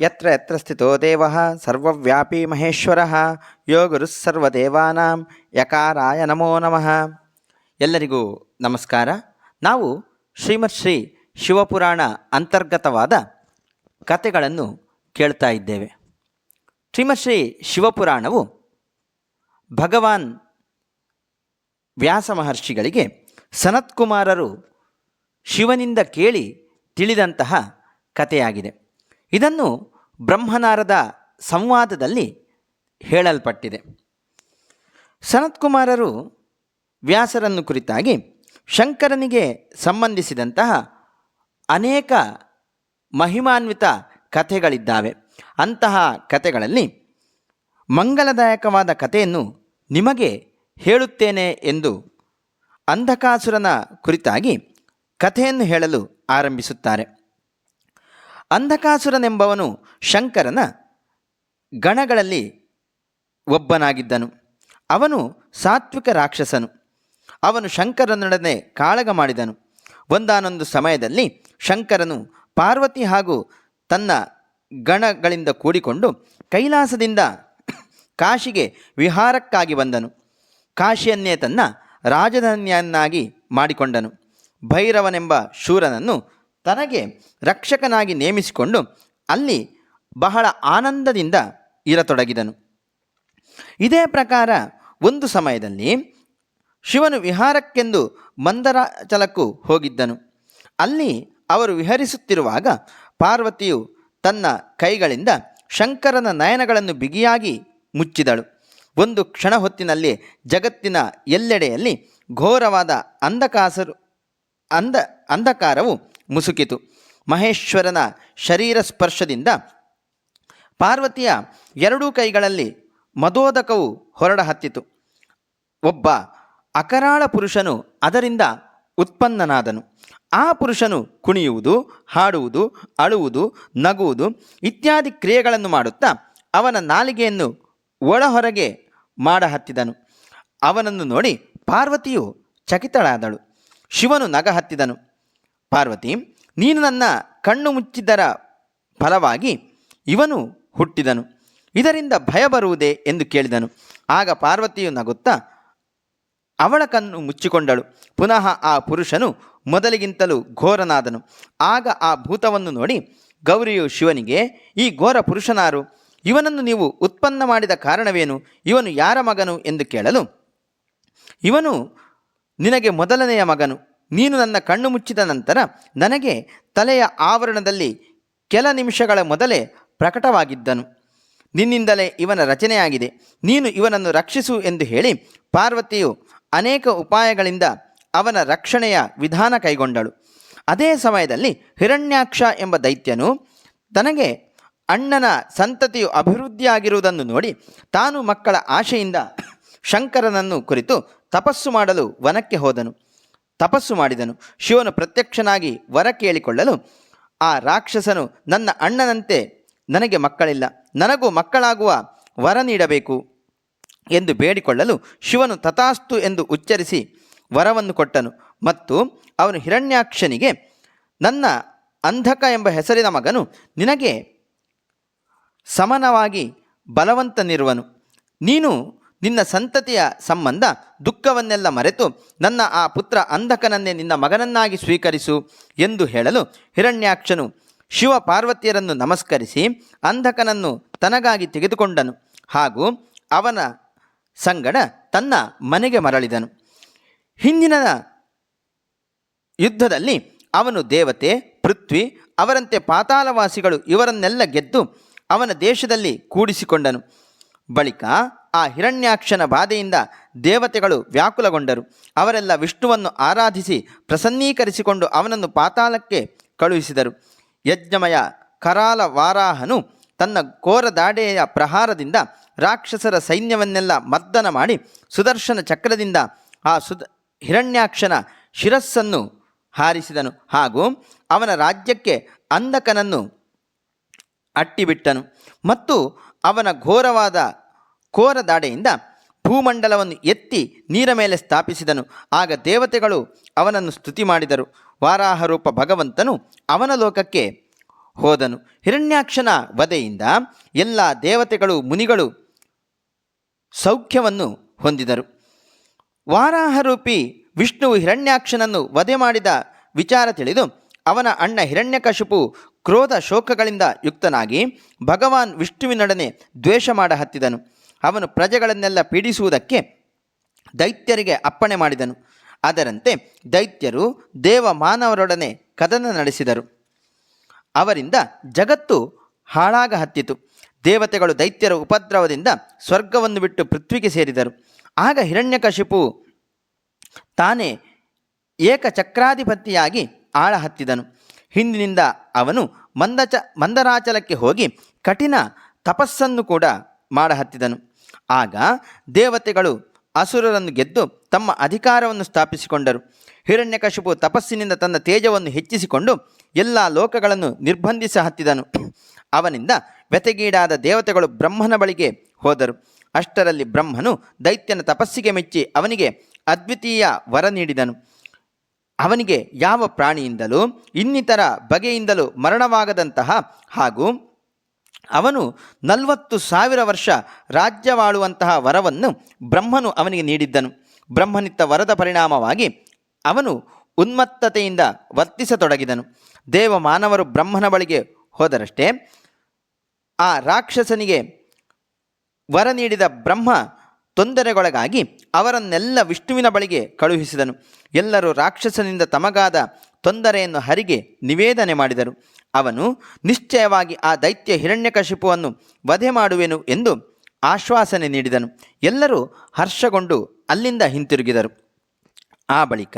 ಯತ್ರ ಯತ್ರ ಸ್ಥಿತೋ ದೇವ ಸರ್ವವ್ಯಾಪಿ ಮಹೇಶ್ವರ ಯೋ ಸರ್ವದೇವಾನಾಂ ಯಕಾರಾಯ ನಮೋ ನಮಃ ಎಲ್ಲರಿಗೂ ನಮಸ್ಕಾರ. ನಾವು ಶ್ರೀಮತ್ ಶ್ರೀ ಶಿವಪುರಾಣ ಅಂತರ್ಗತವಾದ ಕಥೆಗಳನ್ನು ಕೇಳ್ತಾ ಇದ್ದೇವೆ. ಶ್ರೀಮತ್ ಶ್ರೀ ಶಿವಪುರಾಣವು ಭಗವಾನ್ ವ್ಯಾಸ ಮಹರ್ಷಿಗಳಿಗೆ ಸನತ್ಕುಮಾರರು ಶಿವನಿಂದ ಕೇಳಿ ತಿಳಿದಂತಹ ಕಥೆಯಾಗಿದೆ. ಇದನ್ನು ಬ್ರಹ್ಮನಾರದ ಸಂವಾದದಲ್ಲಿ ಹೇಳಲ್ಪಟ್ಟಿದೆ. ಸನತ್ಕುಮಾರರು ವ್ಯಾಸರನ್ನು ಕುರಿತಾಗಿ ಶಂಕರನಿಗೆ ಸಂಬಂಧಿಸಿದಂತಹ ಅನೇಕ ಮಹಿಮಾನ್ವಿತ ಕಥೆಗಳಿದ್ದಾವೆ. ಅಂತಹ ಕಥೆಗಳಲ್ಲಿ ಮಂಗಲದಾಯಕವಾದ ಕಥೆಯನ್ನು ನಿಮಗೆ ಹೇಳುತ್ತೇನೆ ಎಂದು ಅಂಧಕಾಸುರನ ಕುರಿತಾಗಿ ಕಥೆಯನ್ನು ಹೇಳಲು ಆರಂಭಿಸುತ್ತಾರೆ. ಅಂಧಕಾಸುರನೆಂಬವನು ಶಂಕರನ ಗಣಗಳಲ್ಲಿ ಒಬ್ಬನಾಗಿದ್ದನು. ಅವನು ಸಾತ್ವಿಕ ರಾಕ್ಷಸನು. ಅವನು ಶಂಕರನೊಡನೆ ಕಾಳಗ ಮಾಡಿದನು. ಒಂದಾನೊಂದು ಸಮಯದಲ್ಲಿ ಶಂಕರನು ಪಾರ್ವತಿ ಹಾಗೂ ತನ್ನ ಗಣಗಳಿಂದ ಕೂಡಿಕೊಂಡು ಕೈಲಾಸದಿಂದ ಕಾಶಿಗೆ ವಿಹಾರಕ್ಕಾಗಿ ಬಂದನು. ಕಾಶಿಯನ್ನೇ ತನ್ನ ರಾಜಧಾನಿಯನ್ನಾಗಿ ಮಾಡಿಕೊಂಡನು. ಭೈರವನೆಂಬ ಶೂರನನ್ನು ತನಗೆ ರಕ್ಷಕನಾಗಿ ನೇಮಿಸಿಕೊಂಡು ಅಲ್ಲಿ ಬಹಳ ಆನಂದದಿಂದ ಇರತೊಡಗಿದನು. ಇದೇ ಪ್ರಕಾರ ಒಂದು ಸಮಯದಲ್ಲಿ ಶಿವನು ವಿಹಾರಕ್ಕೆಂದು ಮಂದರಾಚಲಕ್ಕೂ ಹೋಗಿದ್ದನು. ಅಲ್ಲಿ ಅವರು ವಿಹರಿಸುತ್ತಿರುವಾಗ ಪಾರ್ವತಿಯು ತನ್ನ ಕೈಗಳಿಂದ ಶಂಕರನ ನಯನಗಳನ್ನು ಬಿಗಿಯಾಗಿ ಮುಚ್ಚಿದಳು. ಒಂದು ಕ್ಷಣ ಹೊತ್ತಿನಲ್ಲಿ ಜಗತ್ತಿನ ಎಲ್ಲೆಡೆಯಲ್ಲಿ ಘೋರವಾದ ಅಂಧಕಾಸರು ಅಂಧ, ಅಂಧಕಾರವು ಮುಸುಕಿತು. ಮಹೇಶ್ವರನ ಶರೀರ ಸ್ಪರ್ಶದಿಂದ ಪಾರ್ವತಿಯ ಎರಡೂ ಕೈಗಳಲ್ಲಿ ಮದೋದಕವು ಹೊರಡ ಹತ್ತಿತು. ಒಬ್ಬ ಅಕರಾಳ ಪುರುಷನು ಅದರಿಂದ ಉತ್ಪನ್ನನಾದನು. ಆ ಪುರುಷನು ಕುಣಿಯುವುದು, ಹಾಡುವುದು, ಅಳುವುದು, ನಗುವುದು ಇತ್ಯಾದಿ ಕ್ರಿಯೆಗಳನ್ನು ಮಾಡುತ್ತಾ ಅವನ ನಾಲಿಗೆಯನ್ನು ಒಳಹೊರಗೆ ಮಾಡಹತ್ತಿದನು ಅವನನ್ನು ನೋಡಿ ಪಾರ್ವತಿಯು ಚಕಿತಳಾದಳು. ಶಿವನು ನಗ ಹತ್ತಿದನು. ಪಾರ್ವತಿ, ನೀನು ನನ್ನ ಕಣ್ಣು ಮುಚ್ಚಿದ್ದರ ಫಲವಾಗಿ ಇವನು ಹುಟ್ಟಿದನು. ಇದರಿಂದ ಭಯ ಬರುವುದೇ ಎಂದು ಕೇಳಿದನು. ಆಗ ಪಾರ್ವತಿಯು ನಗುತ್ತಾ, ಅವಳ ಕಣ್ಣು ಮುಚ್ಚಿಕೊಂಡಳು. ಪುನಃ ಆ ಪುರುಷನು ಮೊದಲಿಗಿಂತಲೂ ಘೋರನಾದನು. ಆಗ ಆ ಭೂತವನ್ನು ನೋಡಿ, ಗೌರಿಯು ಶಿವನಿಗೆ, ಈ ಘೋರ ಪುರುಷನಾರು, ಇವನನ್ನು ನೀವು ಉತ್ಪನ್ನ ಮಾಡಿದ ಕಾರಣವೇನು? ಇವನು ಯಾರ ಮಗನು? ಎಂದು ಕೇಳಲು, ಇವನು ನಿನಗೆ ಮೊದಲನೆಯ ಮಗನು. ನೀನು ನನ್ನ ಕಣ್ಣು ಮುಚ್ಚಿದ ನಂತರ ನನಗೆ ತಲೆಯ ಆವರಣದಲ್ಲಿ ಕೆಲ ನಿಮಿಷಗಳ ಮೊದಲೇ ಪ್ರಕಟವಾಗಿದ್ದನು. ನಿನ್ನಿಂದಲೇ ಇವನ ರಚನೆಯಾಗಿದೆ. ನೀನು ಇವನನ್ನು ರಕ್ಷಿಸು ಎಂದು ಹೇಳಿ ಪಾರ್ವತಿಯು ಅನೇಕ ಉಪಾಯಗಳಿಂದ ಅವನ ರಕ್ಷಣೆಯ ವಿಧಾನ ಕೈಗೊಂಡಳು. ಅದೇ ಸಮಯದಲ್ಲಿ ಹಿರಣ್ಯಾಕ್ಷ ಎಂಬ ದೈತ್ಯನು ತನಗೆ ಅಣ್ಣನ ಸಂತತಿಯು ಅಭಿವೃದ್ಧಿಯಾಗಿರುವುದನ್ನು ನೋಡಿ ತಾನು ಮಕ್ಕಳ ಆಶೆಯಿಂದ ಶಂಕರನನ್ನು ಕುರಿತು ತಪಸ್ಸು ಮಾಡಲು ವನಕ್ಕೆ ಹೋದನು. ತಪಸ್ಸು ಮಾಡಿದನು. ಶಿವನು ಪ್ರತ್ಯಕ್ಷನಾಗಿ ವರ ಕೇಳಿಕೊಳ್ಳಲು, ಆ ರಾಕ್ಷಸನು ನನ್ನ ಅಣ್ಣನಂತೆ ನನಗೆ ಮಕ್ಕಳಿಲ್ಲ. ನನಗೂ ಮಕ್ಕಳಾಗುವ ವರ ನೀಡಬೇಕು ಎಂದು ಬೇಡಿಕೊಳ್ಳಲು ಶಿವನು ತಥಾಸ್ತು ಎಂದು ಉಚ್ಚರಿಸಿ ವರವನ್ನು ಕೊಟ್ಟನು. ಮತ್ತು ಅವನು ಹಿರಣ್ಯಾಕ್ಷನಿಗೆ, ನನ್ನ ಅಂಧಕ ಎಂಬ ಹೆಸರಿನ ಮಗನು ನಿನಗೆ ಸಮನವಾಗಿ ಬಲವಂತನಿರುವನು. ನೀನು ನಿನ್ನ ಸಂತತಿಯ ಸಂಬಂಧ ದುಃಖವನ್ನೆಲ್ಲ ಮರೆತು ನನ್ನ ಆ ಪುತ್ರ ಅಂಧಕನನ್ನೇ ನಿನ್ನ ಮಗನನ್ನಾಗಿ ಸ್ವೀಕರಿಸು ಎಂದು ಹೇಳಲು ಹಿರಣ್ಯಾಕ್ಷನು ಶಿವ ಪಾರ್ವತಿಯರನ್ನು ನಮಸ್ಕರಿಸಿ ಅಂಧಕನನ್ನು ತನಗಾಗಿ ತೆಗೆದುಕೊಂಡನು ಹಾಗೂ ಅವನ ಸಂಗಡ ತನ್ನ ಮನೆಗೆ ಮರಳಿದನು. ಹಿಂದಿನ ಯುದ್ಧದಲ್ಲಿ ಅವನು ದೇವತೆ, ಪೃಥ್ವಿ, ಅವರಂತೆ ಪಾತಾಳವಾಸಿಗಳು ಇವರನ್ನೆಲ್ಲ ಗೆದ್ದು ಅವನ ದೇಶದಲ್ಲಿ ಕೂಡಿಸಿಕೊಂಡನು. ಬಳಿಕ ಆ ಹಿರಣ್ಯಾಕ್ಷನ ಬಾಧೆಯಿಂದ ದೇವತೆಗಳು ವ್ಯಾಕುಲಗೊಂಡರು. ಅವರೆಲ್ಲ ವಿಷ್ಣುವನ್ನು ಆರಾಧಿಸಿ ಪ್ರಸನ್ನೀಕರಿಸಿಕೊಂಡು ಅವನನ್ನು ಪಾತಾಳಕ್ಕೆ ಕಳುಹಿಸಿದರು. ಯಜ್ಞಮಯ ಕರಾಲ ವಾರಾಹನು ತನ್ನ ಘೋರ ದಾಡೆಯ ಪ್ರಹಾರದಿಂದ ರಾಕ್ಷಸರ ಸೈನ್ಯವನ್ನೆಲ್ಲ ಮರ್ದನ ಮಾಡಿ ಸುದರ್ಶನ ಚಕ್ರದಿಂದ ಆ ಸುದ, ಹಿರಣ್ಯಾಕ್ಷನ ಶಿರಸ್ಸನ್ನು ಹಾರಿಸಿದನು. ಹಾಗೂ ಅವನ ರಾಜ್ಯಕ್ಕೆ ಅಂಧಕನನ್ನು ಅಟ್ಟಿಬಿಟ್ಟನು. ಮತ್ತು ಅವನ ಘೋರವಾದ ಕೋರ ದಾಡೆಯಿಂದ ಭೂಮಂಡಲವನ್ನು ಎತ್ತಿ ನೀರ ಮೇಲೆ ಸ್ಥಾಪಿಸಿದನು. ಆಗ ದೇವತೆಗಳು ಅವನನ್ನು ಸ್ತುತಿ ಮಾಡಿದರು ವಾರಾಹರೂಪ ಭಗವಂತನು ಅವನ ಲೋಕಕ್ಕೆ ಹೋದನು. ಹಿರಣ್ಯಾಕ್ಷನ ವಧೆಯಿಂದ ಎಲ್ಲ ದೇವತೆಗಳು, ಮುನಿಗಳು ಸೌಖ್ಯವನ್ನು ಹೊಂದಿದರು. ವಾರಾಹರೂಪಿ ವಿಷ್ಣುವು ಹಿರಣ್ಯಾಕ್ಷನನ್ನು ವಧೆ ಮಾಡಿದ ವಿಚಾರ ತಿಳಿದು ಅವನ ಅಣ್ಣ ಹಿರಣ್ಯಕಶಿಪು ಕ್ರೋಧ ಶೋಕಗಳಿಂದ ಯುಕ್ತನಾಗಿ ಭಗವಾನ್ ವಿಷ್ಣುವಿನೊಡನೆ ದ್ವೇಷ ಮಾಡ ಹತ್ತಿದನು. ಅವನು ಪ್ರಜೆಗಳನ್ನೆಲ್ಲ ಪೀಡಿಸುವುದಕ್ಕೆ ದೈತ್ಯರಿಗೆ ಅಪ್ಪಣೆ ಮಾಡಿದನು. ಅದರಂತೆ ದೈತ್ಯರು ದೇವ ಮಾನವರೊಡನೆ ಕದನ ನಡೆಸಿದರು. ಅವರಿಂದ ಜಗತ್ತು ಹಾಳಾಗ ಹತ್ತಿತು. ದೇವತೆಗಳು ದೈತ್ಯರ ಉಪದ್ರವದಿಂದ ಸ್ವರ್ಗವನ್ನು ಬಿಟ್ಟು ಪೃಥ್ವಿಗೆ ಸೇರಿದರು. ಆಗ ಹಿರಣ್ಯಕಶಿಪು ತಾನೇ ಏಕಚಕ್ರಾಧಿಪತಿಯಾಗಿ ಆಳ ಹತ್ತಿದನು. ಹಿಂದಿನಿಂದ ಅವನು ಮಂದಚ ಮಂದರಾಚಲಕ್ಕೆ ಹೋಗಿ ಕಠಿಣ ತಪಸ್ಸನ್ನು ಕೂಡ ಮಾಡಹತ್ತಿದನು ಆಗ ದೇವತೆಗಳು ಅಸುರರನ್ನು ಗೆದ್ದು ತಮ್ಮ ಅಧಿಕಾರವನ್ನು ಸ್ಥಾಪಿಸಿಕೊಂಡರು. ಹಿರಣ್ಯಕಶಿಪು ತಪಸ್ಸಿನಿಂದ ತನ್ನ ತೇಜವನ್ನು ಹೆಚ್ಚಿಸಿಕೊಂಡು ಎಲ್ಲ ಲೋಕಗಳನ್ನು ನಿರ್ಬಂಧಿಸ ಹತ್ತಿದನು. ಅವನಿಂದ ವ್ಯತೆಗೀಡಾದ ದೇವತೆಗಳು ಬ್ರಹ್ಮನ ಬಳಿಗೆ ಹೋದರು. ಅಷ್ಟರಲ್ಲಿ ಬ್ರಹ್ಮನು ದೈತ್ಯನ ತಪಸ್ಸಿಗೆ ಮೆಚ್ಚಿ ಅವನಿಗೆ ಅದ್ವಿತೀಯ ವರ ನೀಡಿದನು. ಅವನಿಗೆ ಯಾವ ಪ್ರಾಣಿಯಿಂದಲೂ ಇನ್ನಿತರ ಬಗೆಯಿಂದಲೂ ಮರಣವಾಗದಂತಹ ಹಾಗೂ ಅವನು ನಲವತ್ತು ಸಾವಿರ ವರ್ಷ ರಾಜ್ಯವಾಳುವಂತಹ ವರವನ್ನು ಬ್ರಹ್ಮನು ಅವನಿಗೆ ನೀಡಿದ್ದನು. ಬ್ರಹ್ಮನಿತ್ತ ವರದ ಪರಿಣಾಮವಾಗಿ ಅವನು ಉನ್ಮತ್ತತೆಯಿಂದ ವರ್ತಿಸತೊಡಗಿದನು. ದೇವ ಮಾನವರು ಬ್ರಹ್ಮನ ಬಳಿಗೆ ಹೋದರಷ್ಟೇ ಆ ರಾಕ್ಷಸನಿಗೆ ವರ ನೀಡಿದ ಬ್ರಹ್ಮ ತೊಂದರೆಗೊಳಗಾಗಿ ಅವರನ್ನೆಲ್ಲ ವಿಷ್ಣುವಿನ ಬಳಿಗೆ ಕಳುಹಿಸಿದನು. ಎಲ್ಲರೂ ರಾಕ್ಷಸನಿಂದ ತಮಗಾದ ತೊಂದರೆಯನ್ನು ಹರಿಗೆ ನಿವೇದನೆ ಮಾಡಿದರು. ಅವನು, ನಿಶ್ಚಯವಾಗಿ ಆ ದೈತ್ಯ ಹಿರಣ್ಯಕಶಿಪುವನ್ನು ವಧೆ ಮಾಡುವೆನು ಎಂದು ಆಶ್ವಾಸನೆ ನೀಡಿದನು. ಎಲ್ಲರೂ ಹರ್ಷಗೊಂಡು ಅಲ್ಲಿಂದ ಹಿಂತಿರುಗಿದರು. ಆ ಬಳಿಕ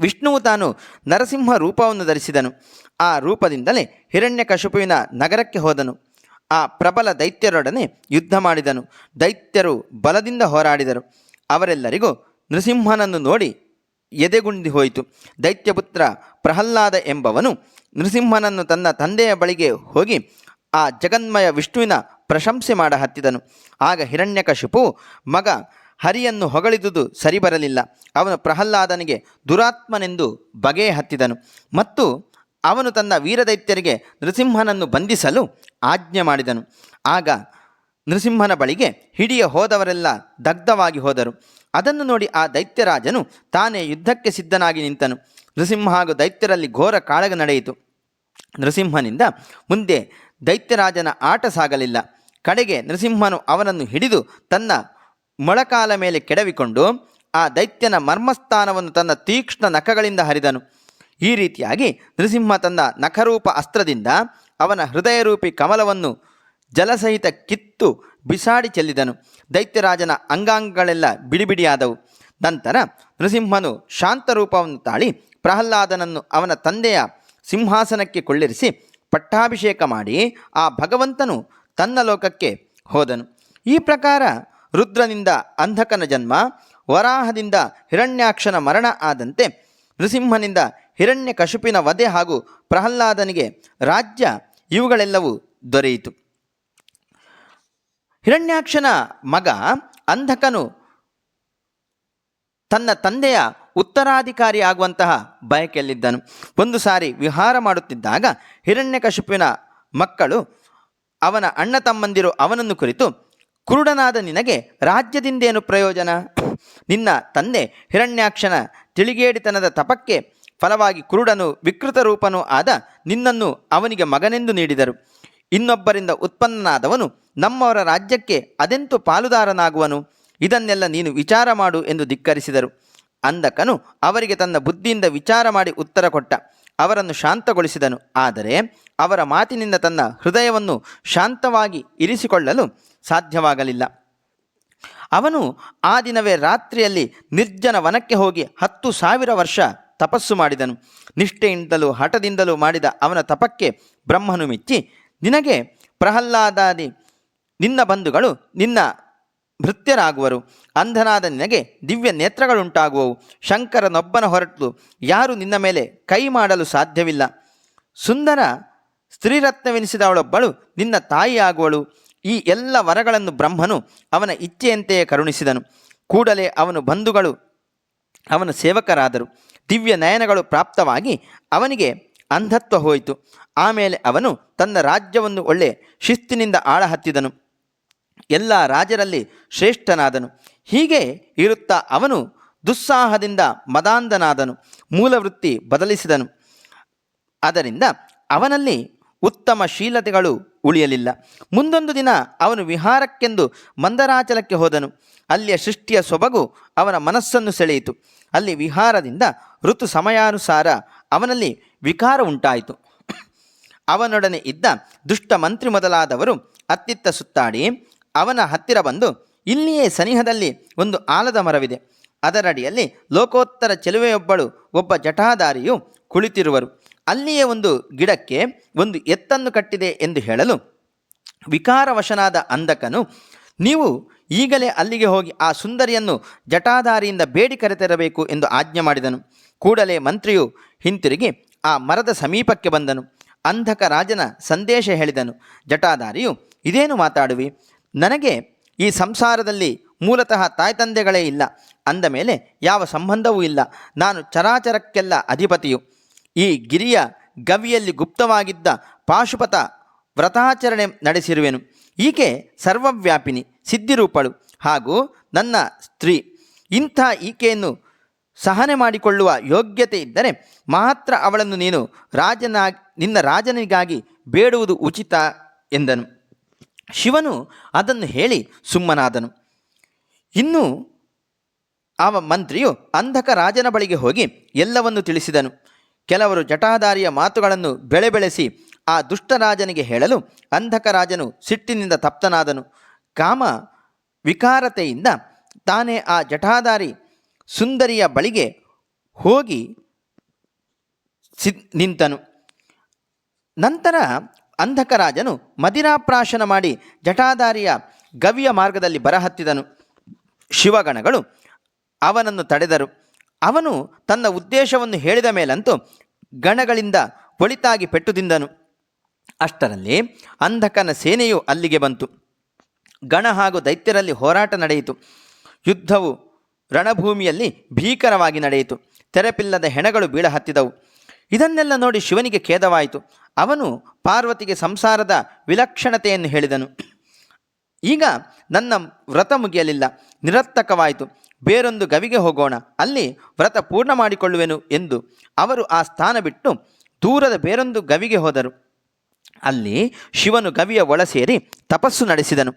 ವಿಷ್ಣುವು ತಾನು ನರಸಿಂಹ ರೂಪವನ್ನು ಧರಿಸಿದನು. ಆ ರೂಪದಿಂದಲೇ ಹಿರಣ್ಯಕಶಿಪುವಿನ ನಗರಕ್ಕೆ ಹೋದನು. ಆ ಪ್ರಬಲ ದೈತ್ಯರೊಡನೆ ಯುದ್ಧ ಮಾಡಿದನು. ದೈತ್ಯರು ಬಲದಿಂದ ಹೋರಾಡಿದರು. ಅವರೆಲ್ಲರಿಗೂ ನೃಸಿಂಹನನ್ನು ನೋಡಿ ಎದೆಗುಂದಿ ಹೋಯಿತು. ದೈತ್ಯಪುತ್ರ ಪ್ರಹ್ಲಾದ ಎಂಬವನು ನೃಸಿಂಹನನ್ನು ತನ್ನ ತಂದೆಯ ಬಳಿಗೆ ಹೋಗಿ ಆ ಜಗನ್ಮಯ ವಿಷ್ಣುವಿನ ಪ್ರಶಂಸೆ ಮಾಡ ಹತ್ತಿದನು. ಆಗ ಹಿರಣ್ಯಕಶಿಪು, ಮಗ, ಹರಿಯನ್ನು ಹೊಗಳಿದುದು ಸರಿ ಬರಲಿಲ್ಲ ಅವನು ಪ್ರಹ್ಲಾದನಿಗೆ ದುರಾತ್ಮನೆಂದು ಬಗೆಯ ಹತ್ತಿದನು. ಮತ್ತು ಅವನು ತನ್ನ ವೀರದೈತ್ಯರಿಗೆ ನೃಸಿಂಹನನ್ನು ಬಂಧಿಸಲು ಆಜ್ಞೆ ಮಾಡಿದನು. ಆಗ ನೃಸಿಂಹನ ಬಳಿಗೆ ಹಿಡಿಯ ಹೋದವರೆಲ್ಲ ದಗ್ಧವಾಗಿ ಹೋದರು. ಅದನ್ನು ನೋಡಿ ಆ ದೈತ್ಯರಾಜನು ತಾನೇ ಯುದ್ಧಕ್ಕೆ ಸಿದ್ಧನಾಗಿ ನಿಂತನು. ನೃಸಿಂಹ ಹಾಗೂ ದೈತ್ಯರಲ್ಲಿ ಘೋರ ಕಾಳಗ ನಡೆಯಿತು. ನೃಸಿಂಹನಿಂದ ಮುಂದೆ ದೈತ್ಯರಾಜನ ಆಟ ಸಾಗಲಿಲ್ಲ. ಕಡೆಗೆ ನೃಸಿಂಹನು ಅವನನ್ನು ಹಿಡಿದು ತನ್ನ ಮೊಳಕಾಲ ಮೇಲೆ ಕೆಡವಿಕೊಂಡು ಆ ದೈತ್ಯನ ಮರ್ಮಸ್ಥಾನವನ್ನು ತನ್ನ ತೀಕ್ಷ್ಣ ನಖಗಳಿಂದ ಹರಿದನು. ಈ ರೀತಿಯಾಗಿ ನೃಸಿಂಹ ತನ್ನ ನಖರೂಪ ಅಸ್ತ್ರದಿಂದ ಅವನ ಹೃದಯರೂಪಿ ಕಮಲವನ್ನು ಜಲಸಹಿತ ಕಿತ್ತು ಬಿಸಾಡಿ ಚೆಲ್ಲಿದನು. ದೈತ್ಯರಾಜನ ಅಂಗಾಂಗಗಳೆಲ್ಲ ಬಿಡಿಬಿಡಿಯಾದವು ನಂತರ ನೃಸಿಂಹನು ಶಾಂತರೂಪವನ್ನು ತಾಳಿ ಪ್ರಹ್ಲಾದನನ್ನು ಅವನ ತಂದೆಯ ಸಿಂಹಾಸನಕ್ಕೆ ಕೊಳ್ಳಿರಿಸಿ ಪಟ್ಟಾಭಿಷೇಕ ಮಾಡಿ ಆ ಭಗವಂತನು ತನ್ನ ಲೋಕಕ್ಕೆ ಹೋದನು. ಈ ಪ್ರಕಾರ ರುದ್ರನಿಂದ ಅಂಧಕನ ಜನ್ಮ, ವರಾಹದಿಂದ ಹಿರಣ್ಯಾಕ್ಷನ ಮರಣ ಆದಂತೆ ನೃಸಿಂಹನಿಂದ ಹಿರಣ್ಯ ಕಶುಪಿನ ವಧೆ ಹಾಗೂ ಪ್ರಹ್ಲಾದನಿಗೆ ರಾಜ್ಯ ಇವುಗಳೆಲ್ಲವೂ ದೊರೆಯಿತು. ಹಿರಣ್ಯಾಕ್ಷನ ಮಗ ಅಂಧಕನು ತನ್ನ ತಂದೆಯ ಉತ್ತರಾಧಿಕಾರಿ ಆಗುವಂತಹ ಬಯಕೆಯಲ್ಲಿದ್ದನು. ಒಂದು ಸಾರಿ ವಿಹಾರ ಮಾಡುತ್ತಿದ್ದಾಗ ಹಿರಣ್ಯಕಶಿಪುವಿನ ಮಕ್ಕಳು ಅವನ ಅಣ್ಣ ತಮ್ಮಂದಿರು ಅವನನ್ನು ಕುರಿತು, ಕುರುಡನಾದ ನಿನಗೆ ರಾಜ್ಯದಿಂದೇನು ಪ್ರಯೋಜನ? ನಿನ್ನ ತಂದೆ ಹಿರಣ್ಯಾಕ್ಷನ ತಿಳಿಗೇಡಿತನದ ತಪಕ್ಕೆ ಫಲವಾಗಿ ಕುರುಡನು ವಿಕೃತ ರೂಪನೂ ಆದ ನಿನ್ನನ್ನು ಅವನಿಗೆ ಮಗನೆಂದು ನೀಡಿದರು. ಇನ್ನೊಬ್ಬರಿಂದ ಉತ್ಪನ್ನನಾದವನು ನಮ್ಮವರ ರಾಜ್ಯಕ್ಕೆ ಅದೆಂತು ಪಾಲುದಾರನಾಗುವನು? ಇದನ್ನೆಲ್ಲ ನೀನು ವಿಚಾರ ಮಾಡು ಎಂದು ಧಿಕ್ಕರಿಸಿದರು. ಅಂದಕನು ಅವರಿಗೆ ತನ್ನ ಬುದ್ಧಿಯಿಂದ ವಿಚಾರ ಮಾಡಿ ಉತ್ತರ ಕೊಟ್ಟ. ಅವರನ್ನು ಶಾಂತಗೊಳಿಸಿದನು. ಆದರೆ ಅವರ ಮಾತಿನಿಂದ ತನ್ನ ಹೃದಯವನ್ನು ಶಾಂತವಾಗಿ ಇರಿಸಿಕೊಳ್ಳಲು ಸಾಧ್ಯವಾಗಲಿಲ್ಲ. ಅವನು ಆ ದಿನವೇ ರಾತ್ರಿಯಲ್ಲಿ ನಿರ್ಜನ ವನಕ್ಕೆ ಹೋಗಿ ಹತ್ತು ಸಾವಿರ ವರ್ಷ ತಪಸ್ಸು ಮಾಡಿದನು. ನಿಷ್ಠೆಯಿಂದಲೂ ಹಠದಿಂದಲೂ ಮಾಡಿದ ಅವನ ತಪಕ್ಕೆ ಬ್ರಹ್ಮನು ಮೆಚ್ಚಿ, ನಿನಗೆ ಪ್ರಹ್ಲಾದಾದಿ, ನಿನ್ನ ಬಂಧುಗಳು ನಿನ್ನ ಭೃತ್ಯರಾಗುವರು. ಅಂಧನಾದ ನಿನಗೆ ದಿವ್ಯ ನೇತ್ರಗಳುಂಟಾಗುವವು. ಶಂಕರನೊಬ್ಬನ ಹೊರಟು ಯಾರು ನಿನ್ನ ಮೇಲೆ ಕೈ ಮಾಡಲು ಸಾಧ್ಯವಿಲ್ಲ. ಸುಂದರ ಸ್ತ್ರೀರತ್ನವೆನಿಸಿದವಳೊಬ್ಬಳು ನಿನ್ನ ತಾಯಿಯಾಗುವಳು. ಈ ಎಲ್ಲ ವರಗಳನ್ನು ಬ್ರಹ್ಮನು ಅವನ ಇಚ್ಛೆಯಂತೆಯೇ ಕರುಣಿಸಿದನು. ಕೂಡಲೇ ಅವನು ಬಂಧುಗಳು ಅವನ ಸೇವಕರಾದರು. ದಿವ್ಯ ನಯನಗಳು ಪ್ರಾಪ್ತವಾಗಿ ಅವನಿಗೆ ಅಂಧತ್ವ ಹೋಯಿತು. ಆಮೇಲೆ ಅವನು ತನ್ನ ರಾಜ್ಯವನ್ನು ಒಳ್ಳೆ ಶಿಸ್ತಿನಿಂದ ಆಳ ಹತ್ತಿದನು ಎಲ್ಲ ರಾಜರಲ್ಲಿ ಶ್ರೇಷ್ಠನಾದನು. ಹೀಗೆ ಇರುತ್ತಾ ಅವನು ದುಸ್ಸಾಹದಿಂದ ಮದಾಂಧನಾದನು, ಮೂಲವೃತ್ತಿ ಬದಲಿಸಿದನು. ಅದರಿಂದ ಅವನಲ್ಲಿ ಉತ್ತಮ ಶೀಲತೆಗಳು ಉಳಿಯಲಿಲ್ಲ. ಮುಂದೊಂದು ದಿನ ಅವನು ವಿಹಾರಕ್ಕೆಂದು ಮಂದರಾಚಲಕ್ಕೆ ಹೋದನು. ಅಲ್ಲಿಯ ಸೃಷ್ಟಿಯ ಸೊಬಗು ಅವನ ಮನಸ್ಸನ್ನು ಸೆಳೆಯಿತು. ಅಲ್ಲಿ ವಿಹಾರದಿಂದ ಋತು ಸಮಯಾನುಸಾರ ಅವನಲ್ಲಿ ವಿಕಾರ ಉಂಟಾಯಿತು. ಅವನೊಡನೆ ಇದ್ದ ದುಷ್ಟ ಮಂತ್ರಿ ಮೊದಲಾದವರು ಅತ್ತಿತ್ತ ಸುತ್ತಾಡಿ ಅವನ ಹತ್ತಿರ ಬಂದು ಇಲ್ಲಿಯೇ ಸನಿಹದಲ್ಲಿ ಒಂದು ಆಲದ ಮರವಿದೆ. ಅದರಡಿಯಲ್ಲಿ ಲೋಕೋತ್ತರ ಚೆಲುವೆಯೊಬ್ಬಳು, ಒಬ್ಬ ಜಟಾಧಾರಿಯು ಕುಳಿತಿರುವರು. ಅಲ್ಲಿಯೇ ಒಂದು ಗಿಡಕ್ಕೆ ಒಂದು ಎತ್ತನ್ನು ಕಟ್ಟಿದೆ ಎಂದು ಹೇಳಲು ವಿಕಾರವಶನಾದ ಅಂಧಕನು, ನೀವು ಈಗಲೇ ಅಲ್ಲಿಗೆ ಹೋಗಿ ಆ ಸುಂದರಿಯನ್ನು ಜಟಾಧಾರಿಯಿಂದ ಬೇಡಿ ಕರೆತರಬೇಕು ಎಂದು ಆಜ್ಞೆ ಮಾಡಿದನು. ಕೂಡಲೇ ಮಂತ್ರಿಯು ಹಿಂತಿರುಗಿ ಆ ಮರದ ಸಮೀಪಕ್ಕೆ ಬಂದನು. ಅಂಧಕ ರಾಜನ ಸಂದೇಶ ಹೇಳಿದನು. ಜಟಾಧಾರಿಯು ಇದೇನು ಮಾತಾಡುವಿ? ನನಗೆ ಈ ಸಂಸಾರದಲ್ಲಿ ಮೂಲತಃ ತಾಯ್ತಂದೆಗಳೇ ಇಲ್ಲ. ಅಂದ ಮೇಲೆ ಯಾವ ಸಂಬಂಧವೂ ಇಲ್ಲ. ನಾನು ಚರಾಚರಕ್ಕೆಲ್ಲ ಅಧಿಪತಿಯು. ಈ ಗಿರಿಯ ಗವಿಯಲ್ಲಿ ಗುಪ್ತವಾಗಿದ್ದ ಪಾಶುಪತ ವ್ರತಾಚರಣೆ ನಡೆಸಿರುವೆನು. ಈಕೆ ಸರ್ವವ್ಯಾಪಿನಿ, ಸಿದ್ಧಿರೂಪಳು ಹಾಗೂ ನನ್ನ ಸ್ತ್ರೀ. ಇಂಥ ಈಕೆಯನ್ನು ಸಹನೆ ಮಾಡಿಕೊಳ್ಳುವ ಯೋಗ್ಯತೆ ಇದ್ದರೆ ಮಾತ್ರ ಅವಳನ್ನು ನೀನು ರಾಜನಾಗಿ, ನಿನ್ನ ರಾಜನಿಗಾಗಿ ಬೇಡುವುದು ಉಚಿತ ಎಂದನು. ಶಿವನು ಅದನ್ನು ಹೇಳಿ ಸುಮ್ಮನಾದನು. ಇನ್ನು ಆ ಮಂತ್ರಿಯು ಅಂಧಕ ರಾಜನ ಬಳಿಗೆ ಹೋಗಿ ಎಲ್ಲವನ್ನು ತಿಳಿಸಿದನು. ಕೆಲವರು ಜಟಾಧಾರಿಯ ಮಾತುಗಳನ್ನು ಬೆಳೆ ಬೆಳೆಸಿ ಆ ದುಷ್ಟರಾಜನಿಗೆ ಹೇಳಲು ಅಂಧಕ ರಾಜನು ಸಿಟ್ಟಿನಿಂದ ತಪ್ತನಾದನು. ಕಾಮ ವಿಕಾರತೆಯಿಂದ ತಾನೇ ಆ ಜಟಾಧಾರಿ ಸುಂದರಿಯ ಬಳಿಗೆ ಹೋಗಿ ನಿಂತನು. ನಂತರ ಅಂಧಕರಾಜನು ಮದಿರಾಪ್ರಾಶನ ಮಾಡಿ ಜಟಾಧಾರಿಯ ಗವಿಯ ಮಾರ್ಗದಲ್ಲಿ ಬರಹತ್ತಿದನು. ಶಿವಗಣಗಳು ಅವನನ್ನು ತಡೆದರು. ಅವನು ತನ್ನ ಉದ್ದೇಶವನ್ನು ಹೇಳಿದ ಮೇಲಂತೂ ಗಣಗಳಿಂದ ಒಳಿತಾಗಿ ಪೆಟ್ಟು ತಿಂದನು. ಅಷ್ಟರಲ್ಲಿ ಅಂಧಕನ ಸೇನೆಯು ಅಲ್ಲಿಗೆ ಬಂತು. ಗಣ ಹಾಗೂ ದೈತ್ಯರಲ್ಲಿ ಹೋರಾಟ ನಡೆಯಿತು. ಯುದ್ಧವು ರಣಭೂಮಿಯಲ್ಲಿ ಭೀಕರವಾಗಿ ನಡೆಯಿತು. ತೆರೆಪಿಲ್ಲದ ಹೆಣಗಳು ಬೀಳಹತ್ತಿದವು. ಇದನ್ನೆಲ್ಲ ನೋಡಿ ಶಿವನಿಗೆ ಖೇದವಾಯಿತು. ಅವನು ಪಾರ್ವತಿಗೆ ಸಂಸಾರದ ವಿಲಕ್ಷಣತೆಯನ್ನು ಹೇಳಿದನು. ಈಗ ನನ್ನ ವ್ರತ ಮುಗಿಯಲಿಲ್ಲ. ನಿರರ್ಥಕವಾಯಿತು. ಬೇರೊಂದು ಗವಿಗೆ ಹೋಗೋಣ. ಅಲ್ಲಿ ವ್ರತ ಪೂರ್ಣ ಮಾಡಿಕೊಳ್ಳುವೆನು ಎಂದು ಅವರು ಆ ಸ್ಥಾನ ಬಿಟ್ಟು ದೂರದ ಬೇರೊಂದು ಗವಿಗೆ ಹೋದರು. ಅಲ್ಲಿ ಶಿವನು ಗವಿಯ ಒಳಸೇರಿ ತಪಸ್ಸು ನಡೆಸಿದನು.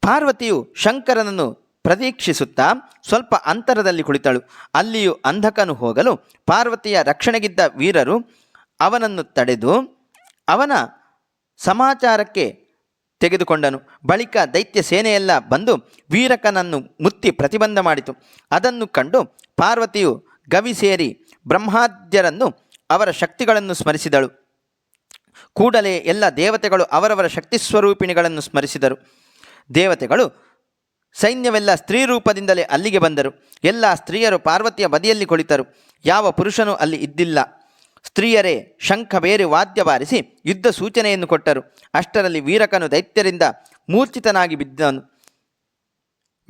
ಪಾರ್ವತಿಯು ಶಂಕರನನ್ನು ಪ್ರತೀಕ್ಷಿಸುತ್ತಾ ಸ್ವಲ್ಪ ಅಂತರದಲ್ಲಿ ಕುಳಿತಳು. ಅಲ್ಲಿಯೂ ಅಂಧಕನು ಹೋಗಲು ಪಾರ್ವತಿಯ ರಕ್ಷಣೆಗಿದ್ದ ವೀರರು ಅವನನ್ನು ತಡೆದು ಅವನ ಸಮಾಚಾರಕ್ಕೆ ತೆಗೆದುಕೊಂಡನು. ಬಳಿಕ ದೈತ್ಯ ಸೇನೆಯೆಲ್ಲ ಬಂದು ವೀರಕನನ್ನು ಮುತ್ತಿ ಪ್ರತಿಬಂಧ ಮಾಡಿತು. ಅದನ್ನು ಕಂಡು ಪಾರ್ವತಿಯು ಗವಿ ಸೇರಿ ಬ್ರಹ್ಮಾದ್ಯರನ್ನು ಅವರ ಶಕ್ತಿಗಳನ್ನು ಸ್ಮರಿಸಿದಳು. ಕೂಡಲೇ ಎಲ್ಲ ದೇವತೆಗಳು ಅವರವರ ಶಕ್ತಿ ಸ್ವರೂಪಿಣಿಗಳನ್ನು ಸ್ಮರಿಸಿದರು. ದೇವತೆಗಳು ಸೈನ್ಯವೆಲ್ಲ ಸ್ತ್ರೀ ರೂಪದಿಂದಲೇ ಅಲ್ಲಿಗೆ ಬಂದರು. ಎಲ್ಲ ಸ್ತ್ರೀಯರು ಪಾರ್ವತಿಯ ಬದಿಯಲ್ಲಿ ಕುಳಿತರು. ಯಾವ ಪುರುಷನೂ ಅಲ್ಲಿ ಇದ್ದಿಲ್ಲ. ಸ್ತ್ರೀಯರೇ, ಶಂಖ ಬೇರೆ ವಾದ್ಯ ಬಾರಿಸಿ ಯುದ್ಧ ಸೂಚನೆಯನ್ನು ಕೊಟ್ಟರು. ಅಷ್ಟರಲ್ಲಿ ವೀರಕನು ದೈತ್ಯರಿಂದ ಮೂರ್ಛಿತನಾಗಿ ಬಿದ್ದನು.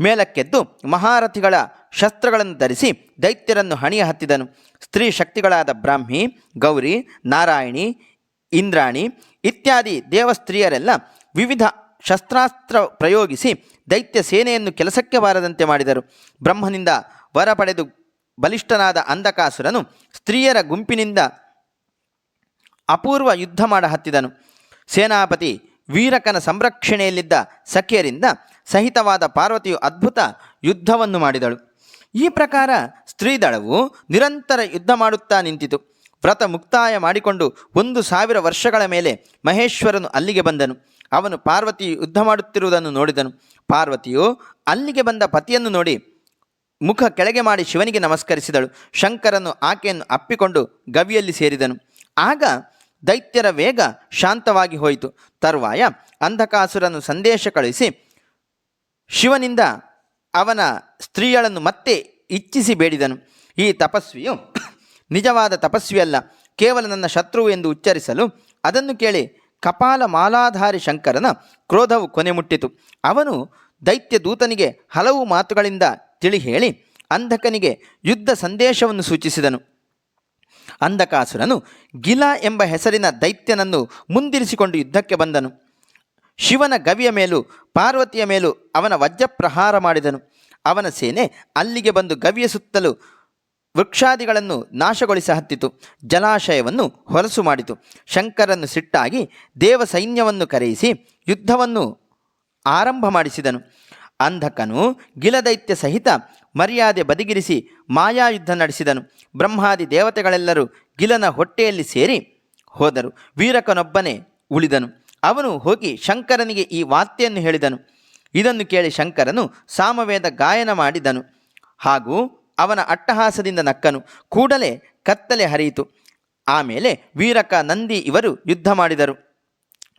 ಮೇಲಕ್ಕೆದ್ದು ಮಹಾರಥಿಗಳ ಶಸ್ತ್ರಗಳನ್ನು ಧರಿಸಿ ದೈತ್ಯರನ್ನು ಹಣಿಯ ಹತ್ತಿದನು. ಸ್ತ್ರೀ ಶಕ್ತಿಗಳಾದ ಬ್ರಾಹ್ಮಿ, ಗೌರಿ, ನಾರಾಯಣಿ, ಇಂದ್ರಾಣಿ ಇತ್ಯಾದಿ ದೇವಸ್ತ್ರೀಯರೆಲ್ಲ ವಿವಿಧ ಶಸ್ತ್ರಾಸ್ತ್ರ ಪ್ರಯೋಗಿಸಿ ದೈತ್ಯ ಸೇನೆಯನ್ನು ಕೆಲಸಕ್ಕೆ ಬಾರದಂತೆ ಮಾಡಿದರು. ಬ್ರಹ್ಮನಿಂದ ವರ ಪಡೆದು ಬಲಿಷ್ಠನಾದ ಅಂಧಕಾಸುರನು ಸ್ತ್ರೀಯರ ಗುಂಪಿನಿಂದ ಅಪೂರ್ವ ಯುದ್ಧ ಮಾಡ ಹತ್ತಿದನು. ಸೇನಾಪತಿ ವೀರಕನ ಸಂರಕ್ಷಣೆಯಲ್ಲಿದ್ದ ಸಖಿಯರಿಂದ ಸಹಿತವಾದ ಪಾರ್ವತಿಯು ಅದ್ಭುತ ಯುದ್ಧವನ್ನು ಮಾಡಿದಳು. ಈ ಪ್ರಕಾರ ಸ್ತ್ರೀದಳವು ನಿರಂತರ ಯುದ್ಧ ಮಾಡುತ್ತಾ ನಿಂತಿತು. ವ್ರತ ಮುಕ್ತಾಯ ಮಾಡಿಕೊಂಡು ಒಂದು ಸಾವಿರ ವರ್ಷಗಳ ಮೇಲೆ ಮಹೇಶ್ವರನು ಅಲ್ಲಿಗೆ ಬಂದನು. ಅವನು ಪಾರ್ವತಿ ಯುದ್ಧ ಮಾಡುತ್ತಿರುವುದನ್ನು ನೋಡಿದನು. ಪಾರ್ವತಿಯು ಅಲ್ಲಿಗೆ ಬಂದ ಪತಿಯನ್ನು ನೋಡಿ ಮುಖ ಕೆಳಗೆ ಮಾಡಿ ಶಿವನಿಗೆ ನಮಸ್ಕರಿಸಿದಳು. ಶಂಕರನು ಆಕೆಯನ್ನು ಅಪ್ಪಿಕೊಂಡು ಗವಿಯಲ್ಲಿ ಸೇರಿದನು. ಆಗ ದೈತ್ಯರ ವೇಗ ಶಾಂತವಾಗಿ ಹೋಯಿತು. ತರುವಾಯ ಅಂಧಕಾಸುರನು ಸಂದೇಶ ಕಳುಹಿಸಿ ಶಿವನಿಂದ ಅವನ ಸ್ತ್ರೀಯಳನ್ನು ಮತ್ತೆ ಇಚ್ಛಿಸಿ ಬೇಡಿದನು. ಈ ತಪಸ್ವಿಯು ನಿಜವಾದ ತಪಸ್ವಿಯಲ್ಲ, ಕೇವಲ ನನ್ನ ಶತ್ರು ಎಂದು ಉಚ್ಚರಿಸಲು, ಅದನ್ನು ಕೇಳಿ ಕಪಾಲ ಮಾಲಾಧಾರಿ ಶಂಕರನ ಕ್ರೋಧವು ಕೊನೆ ಮುಟ್ಟಿತು. ಅವನು ದೈತ್ಯ ದೂತನಿಗೆ ಹಲವು ಮಾತುಗಳಿಂದ ತಿಳಿ ಹೇಳಿ ಅಂಧಕನಿಗೆ ಯುದ್ಧ ಸಂದೇಶವನ್ನು ಸೂಚಿಸಿದನು. ಅಂಧಕಾಸುರನು ಗಿಲ ಎಂಬ ಹೆಸರಿನ ದೈತ್ಯನನ್ನು ಮುಂದಿರಿಸಿಕೊಂಡು ಯುದ್ಧಕ್ಕೆ ಬಂದನು. ಶಿವನ ಗವಿಯ ಮೇಲೂ ಪಾರ್ವತಿಯ ಮೇಲೂ ಅವನ ವಜ್ರ ಪ್ರಹಾರ ಮಾಡಿದನು. ಅವನ ಸೇನೆ ಅಲ್ಲಿಗೆ ಬಂದು ಗವಿಯ ಸುತ್ತಲೂ ವೃಕ್ಷಾದಿಗಳನ್ನು ನಾಶಗೊಳಿಸ ಹತ್ತಿತು ಜಲಾಶಯವನ್ನು ಹೊರಸು ಮಾಡಿತು. ಶಂಕರನ್ನು ಸಿಟ್ಟಾಗಿ ದೇವ ಸೈನ್ಯವನ್ನು ಕರೆಯಿಸಿ ಯುದ್ಧವನ್ನು ಆರಂಭ ಮಾಡಿಸಿದನು. ಅಂಧಕನು ಗಿಲದೈತ್ಯ ಸಹಿತ ಮರ್ಯಾದೆ ಬದಿಗಿರಿಸಿ ಮಾಯಾಯುದ್ಧ ನಡೆಸಿದನು. ಬ್ರಹ್ಮಾದಿ ದೇವತೆಗಳೆಲ್ಲರೂ ಗಿಲನ ಹೊಟ್ಟೆಯಲ್ಲಿ ಸೇರಿ ಹೋದರು. ವೀರಕನೊಬ್ಬನೇ ಉಳಿದನು. ಅವನು ಹೋಗಿ ಶಂಕರನಿಗೆ ಈ ವಾರ್ತೆಯನ್ನು ಹೇಳಿದನು. ಇದನ್ನು ಕೇಳಿ ಶಂಕರನು ಸಾಮವೇದ ಗಾಯನ ಮಾಡಿದನು. ಹಾಗೂ ಅವನ ಅಟ್ಟಹಾಸದಿಂದ ನಕ್ಕನು. ಕೂಡಲೇ ಕತ್ತಲೆ ಹರಿಯಿತು. ಆಮೇಲೆ ವೀರಕ ನಂದಿ ಇವರು ಯುದ್ಧ ಮಾಡಿದರು.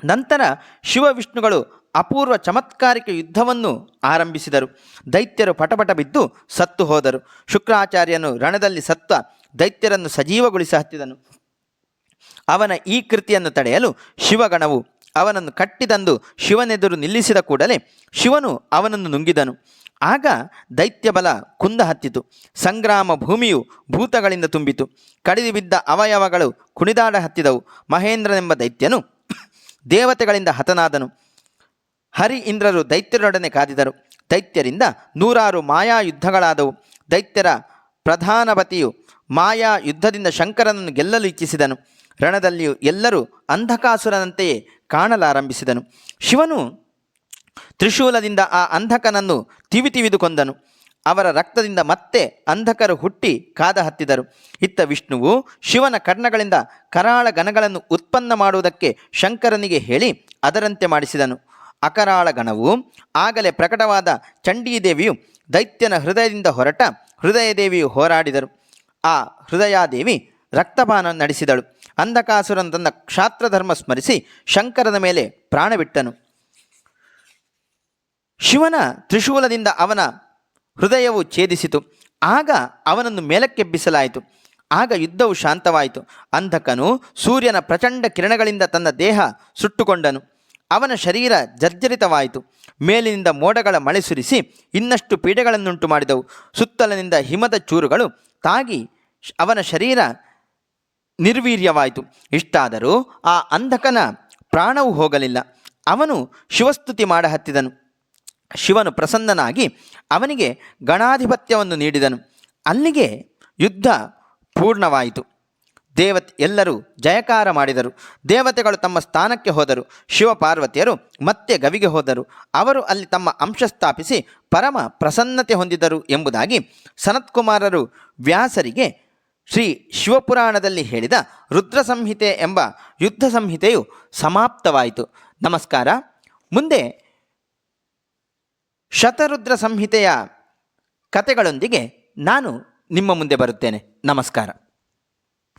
ನಂತರ ಶಿವವಿಷ್ಣುಗಳು ಅಪೂರ್ವ ಚಮತ್ಕಾರಿಕ ಯುದ್ಧವನ್ನು ಆರಂಭಿಸಿದರು. ದೈತ್ಯರು ಪಟಪಟ ಬಿದ್ದು ಸತ್ತು ಹೋದರು. ಶುಕ್ರಾಚಾರ್ಯನು ರಣದಲ್ಲಿ ಸತ್ತ ದೈತ್ಯರನ್ನು ಸಜೀವಗೊಳಿಸ ಹತ್ತಿದನು. ಅವನ ಈ ಕೃತಿಯನ್ನು ತಡೆಯಲು ಶಿವಗಣವು ಅವನನ್ನು ಕಟ್ಟಿದಂದು ಶಿವನೆದುರು ನಿಲ್ಲಿಸಿದ ಕೂಡಲೇ ಶಿವನು ಅವನನ್ನು ನುಂಗಿದನು. ಆಗ ದೈತ್ಯಬಲ ಕುಂದ ಹತ್ತಿತು. ಸಂಗ್ರಾಮ ಭೂಮಿಯು ಭೂತಗಳಿಂದ ತುಂಬಿತು. ಕಡಿದು ಬಿದ್ದ ಅವಯವಗಳು ಕುಣಿದಾಡ ಹತ್ತಿದವು. ಮಹೇಂದ್ರನೆಂಬ ದೈತ್ಯನು ದೇವತೆಗಳಿಂದ ಹತನಾದನು. ಹರಿ ಇಂದ್ರರು ದೈತ್ಯರೊಡನೆ ಕಾದಿದರು. ದೈತ್ಯರಿಂದ ನೂರಾರು ಮಾಯಾ ಯುದ್ಧಗಳಾದವು. ದೈತ್ಯರ ಪ್ರಧಾನಪತಿಯು ಮಾಯಾ ಯುದ್ಧದಿಂದ ಶಂಕರನನ್ನು ಗೆಲ್ಲಲು ಇಚ್ಛಿಸಿದನು. ರಣದಲ್ಲಿಯೂ ಎಲ್ಲರೂ ಅಂಧಕಾಸುರನಂತೆಯೇ ಕಾಣಲಾರಂಭಿಸಿದನು. ಶಿವನು ತ್ರಿಶೂಲದಿಂದ ಆ ಅಂಧಕನನ್ನು ತಿವಿ ತಿವಿದು ಕೊಂದನು ಅವರ ರಕ್ತದಿಂದ ಮತ್ತೆ ಅಂಧಕರು ಹುಟ್ಟಿ ಕಾದ ಹತ್ತಿದರು. ಇತ್ತ ವಿಷ್ಣುವು ಶಿವನ ಕರ್ಣಗಳಿಂದ ಕರಾಳ ಗಣಗಳನ್ನು ಉತ್ಪನ್ನ ಮಾಡುವುದಕ್ಕೆ ಶಂಕರನಿಗೆ ಹೇಳಿ ಅದರಂತೆ ಮಾಡಿಸಿದನು. ಅಕರಾಳ ಗಣವು ಆಗಲೇ ಪ್ರಕಟವಾದ ಚಂಡೀದೇವಿಯು ದೈತ್ಯನ ಹೃದಯದಿಂದ ಹೊರಟ ಹೃದಯದೇವಿಯು ಹೋರಾಡಿದರು. ಆ ಹೃದಯಾದೇವಿ ರಕ್ತಪಾನ ನಡೆಸಿದಳು. ಅಂಧಕಾಸುರನ ತನ್ನ ಕ್ಷಾತ್ರಧರ್ಮ ಸ್ಮರಿಸಿ ಶಂಕರನ ಮೇಲೆ ಪ್ರಾಣ ಬಿಟ್ಟನು ಶಿವನ ತ್ರಿಶೂಲದಿಂದ ಅವನ ಹೃದಯವು ಛೇದಿಸಿತು. ಆಗ ಅವನನ್ನು ಮೇಲಕ್ಕೆಬ್ಬಿಸಲಾಯಿತು. ಆಗ ಯುದ್ಧವು ಶಾಂತವಾಯಿತು. ಅಂಧಕನು ಸೂರ್ಯನ ಪ್ರಚಂಡ ಕಿರಣಗಳಿಂದ ತನ್ನ ದೇಹ ಸುಟ್ಟುಕೊಂಡನು. ಅವನ ಶರೀರ ಜರ್ಜರಿತವಾಯಿತು. ಮೇಲಿನಿಂದ ಮೋಡಗಳ ಮಳೆ ಸುರಿಸಿ ಇನ್ನಷ್ಟು ಪೀಡೆಗಳನ್ನುಂಟು ಮಾಡಿದವು. ಸುತ್ತಲಿನಿಂದ ಹಿಮದ ಚೂರುಗಳು ತಾಗಿ ಅವನ ಶರೀರ ನಿರ್ವೀರ್ಯವಾಯಿತು. ಇಷ್ಟಾದರೂ ಆ ಅಂಧಕನ ಪ್ರಾಣವು ಹೋಗಲಿಲ್ಲ. ಅವನು ಶಿವಸ್ತುತಿ ಮಾಡ ಹತ್ತಿದನು. ಶಿವನು ಪ್ರಸನ್ನನಾಗಿ ಅವನಿಗೆ ಗಣಾಧಿಪತ್ಯವನ್ನು ನೀಡಿದನು. ಅಲ್ಲಿಗೆ ಯುದ್ಧ ಪೂರ್ಣವಾಯಿತು. ದೇವತೆ ಎಲ್ಲರೂ ಜಯಕಾರ ಮಾಡಿದರು. ದೇವತೆಗಳು ತಮ್ಮ ಸ್ಥಾನಕ್ಕೆ ಹೋದರು. ಶಿವಪಾರ್ವತಿಯರು ಮತ್ತೆ ಗವಿಗೆ ಹೋದರು. ಅವರು ಅಲ್ಲಿ ತಮ್ಮ ಅಂಶ ಸ್ಥಾಪಿಸಿ ಪರಮ ಪ್ರಸನ್ನತೆ ಹೊಂದಿದರು ಎಂಬುದಾಗಿ ಸನತ್ಕುಮಾರರು ವ್ಯಾಸರಿಗೆ ಶ್ರೀ ಶಿವಪುರಾಣದಲ್ಲಿ ಹೇಳಿದ ರುದ್ರ ಸಂಹಿತೆ ಎಂಬ ಯುದ್ಧ ಸಂಹಿತೆಯು ಸಮಾಪ್ತವಾಯಿತು. ನಮಸ್ಕಾರ. ಮುಂದೆ ಶತರುದ್ರ ಸಂಹಿತೆಯ ಕತೆಗಳೊಂದಿಗೆ ನಾನು ನಿಮ್ಮ ಮುಂದೆ ಬರುತ್ತೇನೆ. ನಮಸ್ಕಾರ.